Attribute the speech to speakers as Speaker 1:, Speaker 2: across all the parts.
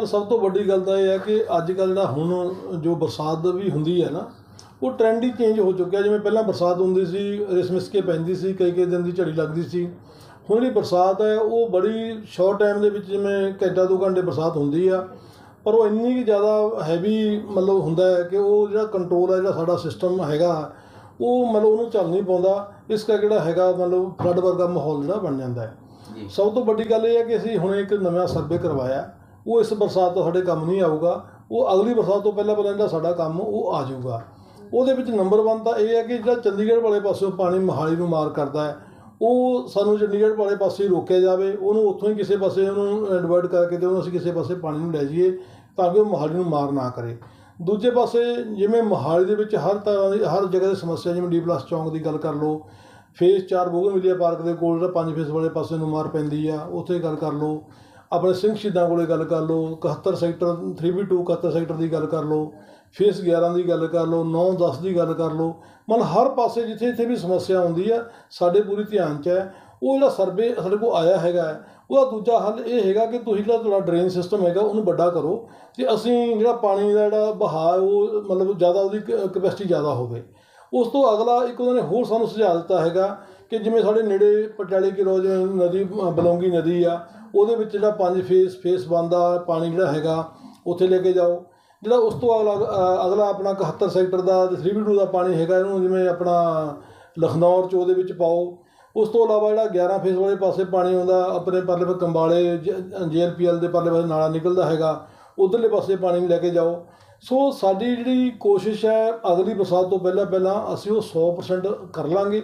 Speaker 1: Sir ਸਭ ਤੋਂ ਵੱਡੀ ਗੱਲ ਤਾਂ ਇਹ ਹੈ ਕਿ ਅੱਜ ਕੱਲ੍ਹ ਜਿਹੜਾ ਹੁਣ ਜੋ ਬਰਸਾਤ ਵੀ ਹੁੰਦੀ ਹੈ ਨਾ ਉਹ ਟ੍ਰੈਂਡ ਹੀ ਚੇਂਜ ਹੋ ਚੁੱਕਿਆ। ਜਿਵੇਂ ਪਹਿਲਾਂ ਬਰਸਾਤ ਹੁੰਦੀ ਸੀ ਰਿਸਮਿਸ ਕੇ ਪੈਂਦੀ ਸੀ ਕਈ ਕਈ ਦਿਨ ਦੀ ਝੜੀ ਲੱਗਦੀ ਸੀ। ਹੁਣ ਜਿਹੜੀ ਬਰਸਾਤ ਹੈ ਉਹ ਬੜੀ ਸ਼ਾਰਟ ਟਾਈਮ ਦੇ ਵਿੱਚ ਜਿਵੇਂ ਘੰਟਾ ਦੋ ਘੰਟੇ ਬਰਸਾਤ ਹੁੰਦੀ ਆ। ਪਰ ਉਹ ਇੰਨੀ ਕੁ ਜ਼ਿਆਦਾ ਹੈਵੀ ਮਤਲਬ ਹੁੰਦਾ ਹੈ ਕਿ ਉਹ ਜਿਹੜਾ ਕੰਟਰੋਲ ਹੈ ਜਿਹੜਾ ਸਾਡਾ ਸਿਸਟਮ ਹੈਗਾ ਉਹ ਮਤਲਬ ਉਹਨੂੰ ਚੱਲ ਨਹੀਂ ਪਾਉਂਦਾ। ਇਸ ਕਰਕੇ ਜਿਹੜਾ ਹੈਗਾ ਮਤਲਬ ਫਲੱਡ ਵਰਗਾ ਮਾਹੌਲ ਜਿਹੜਾ ਬਣ ਜਾਂਦਾ ਹੈ। ਸਭ ਤੋਂ ਵੱਡੀ ਗੱਲ ਇਹ ਹੈ ਕਿ ਅਸੀਂ ਹੁਣ ਇੱਕ ਨਵਾਂ ਸਰਵੇ ਕਰਵਾਇਆ। ਉਹ ਇਸ ਬਰਸਾਤ ਤੋਂ ਸਾਡੇ ਕੰਮ ਨਹੀਂ ਆਊਗਾ, ਉਹ ਅਗਲੀ ਬਰਸਾਤ ਤੋਂ ਪਹਿਲਾਂ ਪਹਿਲਾਂ ਜਿਹੜਾ ਸਾਡਾ ਕੰਮ, ਉਹ ਆ ਜਾਊਗਾ। ਉਹਦੇ ਵਿੱਚ ਨੰਬਰ 1 ਤਾਂ ਇਹ ਹੈ ਕਿ ਜਿਹੜਾ ਚੰਡੀਗੜ੍ਹ ਵਾਲੇ ਪਾਸਿਓਂ ਪਾਣੀ ਮੋਹਾਲੀ ਨੂੰ ਮਾਰ ਕਰਦਾ ਹੈ, ਉਹ ਸਾਨੂੰ ਚੰਡੀਗੜ੍ਹ ਵਾਲੇ ਪਾਸੇ ਰੋਕਿਆ ਜਾਵੇ, ਉਹਨੂੰ ਉੱਥੋਂ ਹੀ ਕਿਸੇ ਪਾਸੇ ਉਹਨੂੰ ਡਿਵਰਟ ਕਰਕੇ ਤੇ ਉਹਨੂੰ ਅਸੀਂ ਕਿਸੇ ਪਾਸੇ ਪਾਣੀ ਨੂੰ ਲੈ ਜਾਈਏ, ਤਾਂ ਕਿ ਉਹ ਮੋਹਾਲੀ ਨੂੰ ਮਾਰ ਨਾ ਕਰੇ। ਦੂਜੇ ਪਾਸੇ ਜਿਵੇਂ ਮੋਹਾਲੀ ਦੇ ਵਿੱਚ ਹਰ ਤਰ੍ਹਾਂ ਦੀ, ਹਰ ਜਗ੍ਹਾ ਦੀ ਸਮੱਸਿਆ, ਜਿਵੇਂ ਡੀ ਪਲੱਸ ਚੌਂਕ ਦੀ ਗੱਲ ਕਰ ਲਓ ਫੇਸ 4 ਬੋਗਨਵਿਲੀਆ ਪਾਰਕ ਦੇ ਕੋਲ ਜਿਹੜਾ ਪੰਜ ਫੇਸ ਵਾਲੇ ਪਾਸੇ ਨੂੰ ਮਾਰ ਪੈਂਦੀ ਆ, ਉੱਥੇ ਗੱਲ ਕਰ ਲਓ। ਆਪਣੇ ਸਿੰਘ ਸ਼ਹੀਦਾਂ ਕੋਲੇ ਗੱਲ ਕਰ ਲਓ 71 ਸੈਕਟਰ 3B2 71 ਸੈਕਟਰ ਦੀ ਗੱਲ ਕਰ ਲਓ, ਫੇਸ 11 ਦੀ ਗੱਲ ਕਰ ਲਓ 9 10 ਦੀ ਗੱਲ ਕਰ ਲਓ, ਮਤਲਬ ਹਰ ਪਾਸੇ ਜਿੱਥੇ ਜਿੱਥੇ ਵੀ ਸਮੱਸਿਆ ਆਉਂਦੀ ਆ, ਸਾਡੇ ਪੂਰੀ ਧਿਆਨ 'ਚ ਹੈ। ਉਹ ਜਿਹੜਾ ਸਰਵੇ ਸਾਡੇ ਕੋਲ ਆਇਆ ਹੈਗਾ ਉਹਦਾ ਦੂਜਾ ਹੱਲ ਇਹ ਹੈਗਾ ਕਿ ਤੁਸੀਂ ਜਿਹੜਾ ਤੁਹਾਡਾ ਡਰੇਨ ਸਿਸਟਮ ਹੈਗਾ, ਉਹਨੂੰ ਵੱਡਾ ਕਰੋ ਤੇ ਅਸੀਂ ਜਿਹੜਾ ਪਾਣੀ ਦਾ ਜਿਹੜਾ ਬਹਾਅ ਉਹ ਮਤਲਬ ਜ਼ਿਆਦਾ ਉਹਦੀ ਕਪੈਸਿਟੀ ਜ਼ਿਆਦਾ ਹੋਵੇ। ਉਸ ਤੋਂ ਅਗਲਾ ਇੱਕ ਉਹਨਾਂ ਨੇ ਹੋਰ ਸਾਨੂੰ ਸੁਝਾਅ ਦਿੱਤਾ ਹੈਗਾ ਕਿ ਜਿਵੇਂ ਸਾਡੇ ਨੇੜੇ ਪਟਿਆਲੇ ਕਿਲੋ ਨਦੀ ਬਲੌਂਗੀ ਨਦੀ ਆ ਉਹਦੇ ਵਿੱਚ ਜਿਹੜਾ ਪੰਜ ਫੇਸ ਫੇਸ ਬੰਦਾ ਪਾਣੀ ਜਿਹੜਾ ਹੈਗਾ, ਉੱਥੇ ਲੈ ਕੇ ਜਾਓ। ਜਿਹੜਾ ਉਸ ਤੋਂ ਅਗਲਾ ਅਗਲਾ ਆਪਣਾ 71 ਸੈਕਟਰ ਦਾ ਤੇ 3B2 ਦਾ ਪਾਣੀ ਹੈਗਾ, ਇਹਨੂੰ ਜਿਵੇਂ ਆਪਣਾ ਲਖਨੌਰ ਚ ਉਹਦੇ ਵਿੱਚ ਪਾਓ। ਉਸ ਤੋਂ ਇਲਾਵਾ ਜਿਹੜਾ 11 ਫੇਸ ਵਾਲੇ ਪਾਸੇ ਪਾਣੀ ਆਉਂਦਾ, ਆਪਣੇ ਪਰਲੇ ਪਾਸੇ ਕੰਬਾਲੇ ਜੇਐਲਪੀਐਲ ਦੇ ਪਰਲੇ ਪਾਸੇ ਨਾਲਾ ਨਿਕਲਦਾ ਹੈਗਾ, ਉਧਰਲੇ ਪਾਸੇ ਪਾਣੀ ਲੈ ਕੇ ਜਾਓ। ਸੋ ਸਾਡੀ ਜਿਹੜੀ ਕੋਸ਼ਿਸ਼ ਹੈ, ਅਗਲੀ ਬਰਸਾਤ ਤੋਂ ਪਹਿਲਾਂ ਪਹਿਲਾਂ ਅਸੀਂ ਉਹ 100% ਕਰ ਲਾਂਗੇ।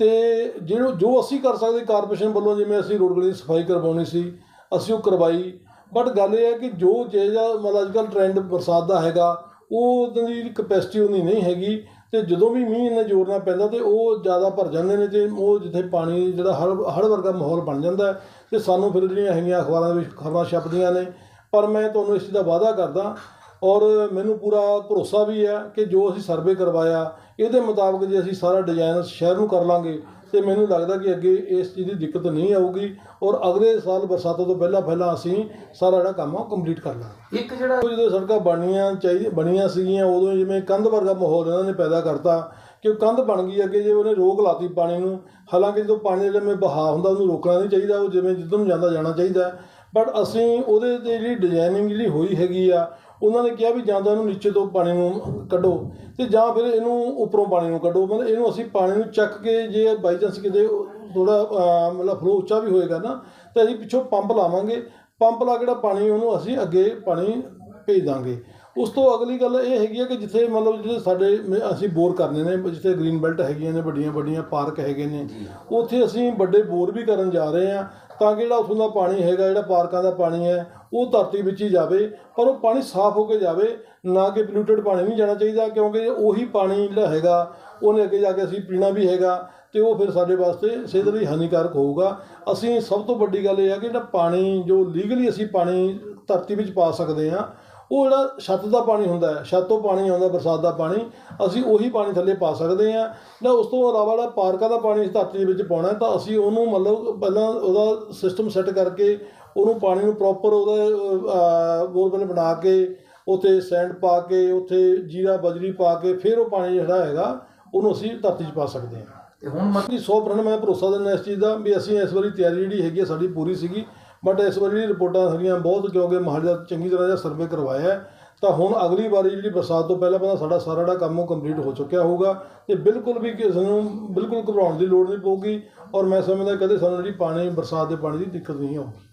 Speaker 1: ਤੇ ਜਿਹੜਾ ਜੋ ਅਸੀਂ ਕਰ ਸਕਦੇ ਕਾਰਪੋਰੇਸ਼ਨ ਵੱਲੋਂ, ਜਿਵੇਂ ਅਸੀਂ ਰੋਡ ਗਲੀ ਦੀ ਸਫ਼ਾਈ ਕਰਵਾਉਣੀ ਸੀ, ਅਸੀਂ ਉਹ ਕਰਵਾਈ। ਬਟ ਗੱਲ ਇਹ ਹੈ ਕਿ ਜੋ ਜਿਹੜਾ ਮਤਲਬ ਅੱਜ ਕੱਲ੍ਹ ਟ੍ਰੈਂਡ ਬਰਸਾਤ ਦਾ ਹੈਗਾ, ਉਹ ਦੀ ਕਪੈਸਿਟੀ ਉਨੀ ਨਹੀਂ ਹੈਗੀ ਤੇ ਜਦੋਂ ਵੀ ਮੀਂਹ ਇੰਨਾ ਜੋੜਨਾ ਪੈਂਦਾ ਤੇ ਉਹ ਜ਼ਿਆਦਾ ਭਰ ਜਾਂਦੇ ਨੇ ਤੇ ਉਹ ਜਿੱਥੇ ਪਾਣੀ ਜਿਹੜਾ ਹੜ ਹੜ ਵਰਗਾ ਮਾਹੌਲ ਬਣ ਜਾਂਦਾ ਹੈ ਤੇ ਸਾਨੂੰ ਫਿਰ ਜਿਹੜੀਆਂ ਹੈਗੀਆਂ ਅਖਬਾਰਾਂ ਦੇ ਵਿੱਚ ਖਬਰਾਂ ਛਪਦੀਆਂ ਨੇ। ਪਰ ਮੈਂ ਤੁਹਾਨੂੰ ਇਸ ਚੀਜ਼ ਦਾ ਵਾਅਦਾ ਕਰਦਾ ਔਰ ਮੈਨੂੰ ਪੂਰਾ ਭਰੋਸਾ ਵੀ ਹੈ ਕਿ ਜੋ ਅਸੀਂ ਸਰਵੇ ਕਰਵਾਇਆ ਇਹਦੇ ਮੁਤਾਬਕ ਜੇ ਅਸੀਂ ਸਾਰਾ ਡਿਜ਼ਾਈਨ ਸ਼ਹਿਰ ਨੂੰ ਕਰ ਲਾਂਗੇ ਤੇ ਮੈਨੂੰ ਲੱਗਦਾ ਕਿ ਅੱਗੇ ਇਸ ਚੀਜ਼ ਦੀ ਦਿੱਕਤ ਨਹੀਂ ਆਊਗੀ ਔਰ ਅਗਲੇ ਸਾਲ ਬਰਸਾਤਾਂ ਤੋਂ ਪਹਿਲਾਂ ਪਹਿਲਾਂ ਅਸੀਂ ਸਾਰਾ ਜਿਹੜਾ ਕੰਮ ਉਹ ਕੰਪਲੀਟ ਕਰ ਲਾਂਗੇ।
Speaker 2: ਇੱਕ ਜਿਹੜਾ
Speaker 1: ਜਦੋਂ ਸੜਕਾਂ ਬਣੀਆਂ ਚਾਹੀਦੀ ਬਣੀਆਂ ਸੀਗੀਆਂ ਉਦੋਂ ਜਿਵੇਂ ਕੰਧ ਵਰਗਾ ਮਾਹੌਲ ਇਹਨਾਂ ਨੇ ਪੈਦਾ ਕਰਤਾ ਕਿ ਉਹ ਕੰਧ ਬਣ ਗਈ ਅੱਗੇ ਜੇ ਉਹਨੇ ਰੋਕ ਲਾਤੀ ਪਾਣੀ ਨੂੰ ਹਾਲਾਂਕਿ ਜਦੋਂ ਪਾਣੀ ਦਾ ਜਿਵੇਂ ਬਹਾਅ ਹੁੰਦਾ ਉਹਨੂੰ ਰੋਕਣਾ ਨਹੀਂ ਚਾਹੀਦਾ ਉਹ ਜਿਵੇਂ ਨੂੰ ਜਾਂਦਾ ਜਾਣਾ ਚਾਹੀਦਾ। ਬਟ ਅਸੀਂ ਉਹਦੇ ਤੇ ਜਿਹੜੀ ਡਿਜ਼ਾਈਨਿੰਗ ਜਿਹੜੀ ਹੋਈ ਹੈਗੀ ਆ ਉਹਨਾਂ ਨੇ ਕਿਹਾ ਵੀ ਜਾਂ ਤਾਂ ਇਹਨੂੰ ਨੀਚੇ ਤੋਂ ਪਾਣੀ ਨੂੰ ਕੱਢੋ ਤੇ ਜਾਂ ਫਿਰ ਇਹਨੂੰ ਉੱਪਰੋਂ ਪਾਣੀ ਨੂੰ ਕੱਢੋ। ਮਤਲਬ ਇਹਨੂੰ ਅਸੀਂ ਪਾਣੀ ਨੂੰ ਚੱਕ ਕੇ ਜੇ ਬਾਈ ਚਾਂਸ ਕਿਤੇ ਥੋੜਾ ਮਤਲਬ ਫਲੋ ਉੱਚਾ ਵੀ ਹੋਏਗਾ ਨਾ, ਤਾਂ ਅਸੀਂ ਪਿੱਛੋਂ ਪੰਪ ਲਾਵਾਂਗੇ। ਪੰਪ ਲਾ ਜਿਹੜਾ ਪਾਣੀ ਉਹਨੂੰ ਅਸੀਂ ਅੱਗੇ ਪਾਣੀ ਭੇਜ ਦਾਂਗੇ। ਉਸ ਤੋਂ ਅਗਲੀ ਗੱਲ ਇਹ ਹੈਗੀ ਹੈ ਕਿ ਜਿੱਥੇ ਮਤਲਬ ਜਿਹੜੇ ਸਾਡੇ ਅਸੀਂ ਬੋਰ ਕਰਨੇ ਨੇ, ਜਿੱਥੇ ਗ੍ਰੀਨ ਬੈਲਟ ਹੈਗੀਆਂ ਨੇ, ਵੱਡੀਆਂ ਵੱਡੀਆਂ ਪਾਰਕ ਹੈਗੇ ਨੇ, ਉੱਥੇ ਅਸੀਂ ਵੱਡੇ ਬੋਰ ਵੀ ਕਰਨ ਜਾ ਰਹੇ ਹਾਂ ਤਾਂ ਕਿ ਜਿਹੜਾ ਉੱਥੋਂ ਦਾ ਪਾਣੀ ਹੈਗਾ, ਜਿਹੜਾ ਪਾਰਕਾਂ ਦਾ ਪਾਣੀ ਹੈ, ਉਹ ਧਰਤੀ ਵਿੱਚ ਹੀ ਜਾਵੇ, ਪਰ ਉਹ ਪਾਣੀ ਸਾਫ਼ ਹੋ ਕੇ ਜਾਵੇ, ਨਾ ਕਿ ਪੋਲਿਊਟਡ ਪਾਣੀ ਨਹੀਂ ਜਾਣਾ ਚਾਹੀਦਾ, ਕਿਉਂਕਿ ਉਹੀ ਪਾਣੀ ਜਿਹੜਾ ਹੈਗਾ, ਉਹਨੇ ਅੱਗੇ ਜਾ ਕੇ ਅਸੀਂ ਪੀਣਾ ਵੀ ਹੈਗਾ ਤੇ ਉਹ ਫਿਰ ਸਾਡੇ ਵਾਸਤੇ ਸਿਹਤ ਲਈ ਹਾਨੀਕਾਰਕ ਹੋਊਗਾ। ਅਸੀਂ ਸਭ ਤੋਂ ਵੱਡੀ ਗੱਲ ਇਹ ਹੈ ਕਿ ਜਿਹੜਾ ਪਾਣੀ, ਜੋ ਲੀਗਲੀ ਅਸੀਂ ਪਾਣੀ ਧਰਤੀ ਵਿੱਚ ਪਾ ਸਕਦੇ ਹਾਂ ਉਹ ਜਿਹੜਾ ਛੱਤ ਦਾ ਪਾਣੀ ਹੁੰਦਾ ਹੈ ਛੱਤ ਤੋਂ ਪਾਣੀ ਆਉਂਦਾ ਬਰਸਾਤ ਦਾ ਪਾਣੀ ਅਸੀਂ ਉਹੀ ਪਾਣੀ ਥੱਲੇ ਪਾ ਸਕਦੇ ਹਾਂ। ਨਾ ਉਸ ਤੋਂ ਇਲਾਵਾ ਜਿਹੜਾ ਪਾਰਕਾਂ ਦਾ ਪਾਣੀ ਅਸੀਂ ਧਰਤੀ ਦੇ ਵਿੱਚ ਪਾਉਣਾ ਤਾਂ ਅਸੀਂ ਉਹਨੂੰ ਮਤਲਬ ਪਹਿਲਾਂ ਉਹਦਾ ਸਿਸਟਮ ਸੈੱਟ ਕਰਕੇ ਉਹਨੂੰ ਪਾਣੀ ਨੂੰ ਪ੍ਰੋਪਰ ਉਹਦਾ ਬੋਰਵੈਲ ਬਣਾ ਕੇ ਉੱਥੇ ਸੈਂਡ ਪਾ ਕੇ ਉੱਥੇ ਜੀਰਾ ਬਜਰੀ ਪਾ ਕੇ ਫਿਰ ਉਹ ਪਾਣੀ ਜਿਹੜਾ ਹੈਗਾ ਉਹਨੂੰ ਅਸੀਂ ਧਰਤੀ 'ਚ ਪਾ ਸਕਦੇ ਹਾਂ।
Speaker 2: ਤੇ ਹੁਣ ਮਤ-
Speaker 1: ਜੀ 100% ਮੈਂ ਭਰੋਸਾ ਦਿੰਦਾ ਇਸ ਚੀਜ਼ ਦਾ ਵੀ ਅਸੀਂ ਇਸ ਵਾਰੀ ਤਿਆਰੀ ਜਿਹੜੀ ਹੈਗੀ ਸਾਡੀ ਪੂਰੀ ਸੀਗੀ। ਬਟ ਇਸ ਵਾਰੀ ਜਿਹੜੀ ਰਿਪੋਰਟਾਂ ਹੈਗੀਆਂ ਬਹੁਤ ਕਿਉਂਕਿ ਮਹਾਲੀ ਦਾ ਚੰਗੀ ਤਰ੍ਹਾਂ ਜਿਹਾ ਸਰਵੇ ਕਰਵਾਇਆ ਤਾਂ ਹੁਣ ਅਗਲੀ ਵਾਰੀ ਜਿਹੜੀ ਬਰਸਾਤ ਤੋਂ ਪਹਿਲਾਂ ਪਹਿਲਾਂ ਸਾਡਾ ਸਾਰਾ ਜਿਹੜਾ ਕੰਮ ਉਹ ਕੰਪਲੀਟ ਹੋ ਚੁੱਕਿਆ ਹੋਊਗਾ। ਤੇ ਬਿਲਕੁਲ ਵੀ ਕਿਸੇ ਨੂੰ ਬਿਲਕੁਲ ਘਬਰਾਉਣ ਦੀ ਲੋੜ ਨਹੀਂ ਪਊਗੀ ਔਰ ਮੈਂ ਸਮਝਦਾ ਕਦੇ ਸਾਨੂੰ ਜਿਹੜੀ ਪਾਣੀ, ਬਰਸਾਤ ਦੇ ਪਾਣੀ ਦੀ ਦਿੱਕਤ ਨਹੀਂ ਆਊਗੀ।